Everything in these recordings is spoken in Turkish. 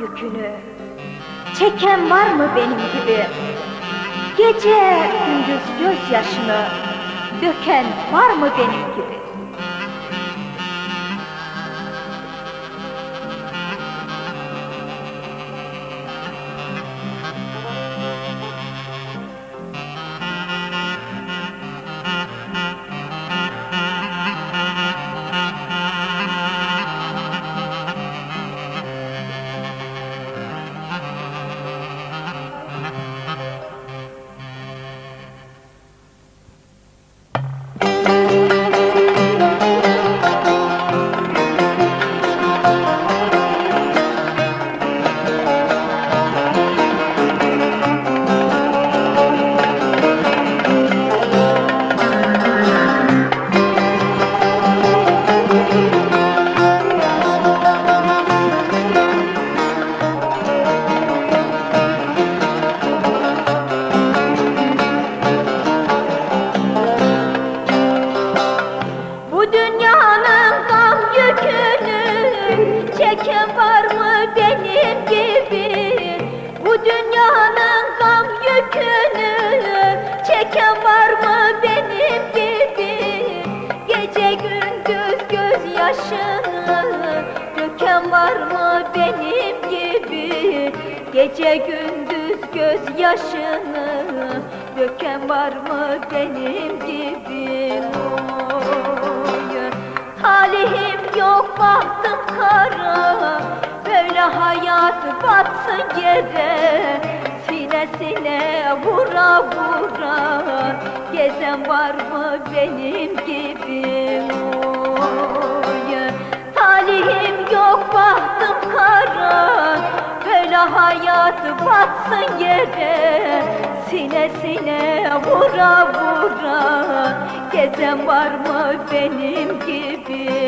yükünü Çeken var mı benim gibi? Gece gündüz gözyaşını Döken var mı benim gibi Çeken var mı benim gibi? Gece gündüz gözyaşını Döken var mı benim gibi? Gece gündüz gözyaşını Döken var mı benim gibi? Oy, Talihim yok bahtım kara Böyle hayat batsın yere Sinesine vura vura Gezen var mı benim gibi? Oy, Talihim yok bahtım kara Böyle hayat batsın yere. Sinesine vura vura Gezen var mı benim gibi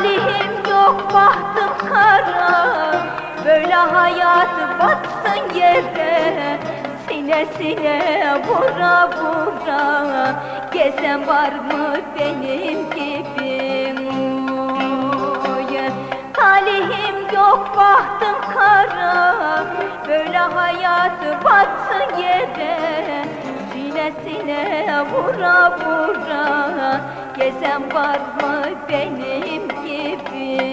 Talihim yok bahtım kara. Böyle hayat batsın yere. Sinesine vura vura Gezen var mı benim gibi Talihim yok bahtım kara. Böyle hayat batsın yere. Sinesine vura vura Gezen var mı benim 嗯